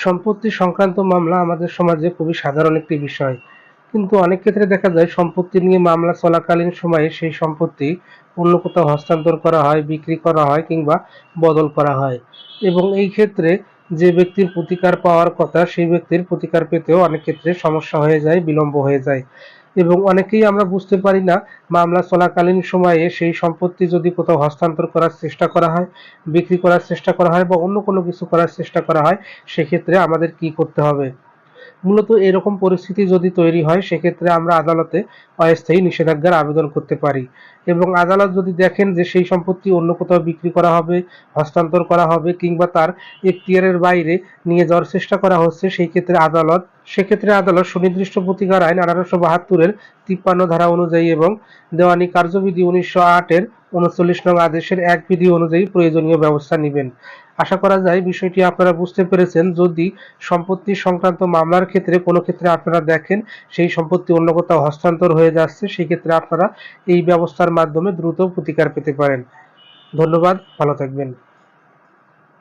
সম্পত্তি সংক্রান্ত মামলা আমাদের সমাজে খুবই সাধারণ একটি বিষয়। কিন্তু অনেক ক্ষেত্রে দেখা যায় সম্পত্তি নিয়ে মামলা চলাকালীন সময়ে সেই সম্পত্তি অন্য কোথাও হস্তান্তর করা হয়, বিক্রি করা হয় কিংবা বদল করা হয়। এবং এই ক্ষেত্রে যে ব্যক্তির প্রতিকার পাওয়ার কথা সেই ব্যক্তির প্রতিকার পেতেও অনেক ক্ষেত্রে সমস্যা হয়ে যায়, বিলম্ব হয়ে যায়। এবং অনেকেই আমরা বুঝতে পারি না মামলা চলাকালীন সময়ে সেই সম্পত্তি যদি কোথাও হস্তান্তর করার চেষ্টা করা হয়, বিক্রি করার চেষ্টা করা হয় বা অন্য কোনো কিছু করার চেষ্টা করা হয়, সেক্ষেত্রে আমাদের কি করতে হবে? মূলত এরকম পরিস্থিতি যদি তৈরি হয়, সেক্ষেত্রে আমরা আদালতে অস্থায়ী নিষেধাজ্ঞার আবেদন করতে পারি এবং আদালত যদি দেখেন যে সেই সম্পত্তি অন্য কোথাও বিক্রি করা হবে, হস্তান্তর করা হবে কিংবা তার এখতিয়ারের বাইরে নিয়ে যাওয়ার চেষ্টা করা হচ্ছে, সেই ক্ষেত্রে আদালত সেক্ষেত্রে আদালত সুনির্দিষ্ট প্রতিকার আইন আঠারোশো বাহাত্তরের তিপ্পান্ন ধারা অনুযায়ী এবং দেওয়ানি কার্যবিধি উনিশশো আটের উনচল্লিশ নং আদেশের এক বিধি অনুযায়ী প্রয়োজনীয় ব্যবস্থা নেবেন। আশা করা যায় বিষয়টি আপনারা বুঝতে পেরেছেন। যদি সম্পত্তি সংক্রান্ত মামলার ক্ষেত্রে কোনো ক্ষেত্রে আপনারা দেখেন সেই সম্পত্তি অন্য কোথাও হস্তান্তর হয়ে যাচ্ছে সেই ক্ষেত্রে আপনারা এই ব্যবস্থার মাধ্যমে দ্রুত প্রতিকার পেতে পারেন। ধন্যবাদ, ভালো থাকবেন।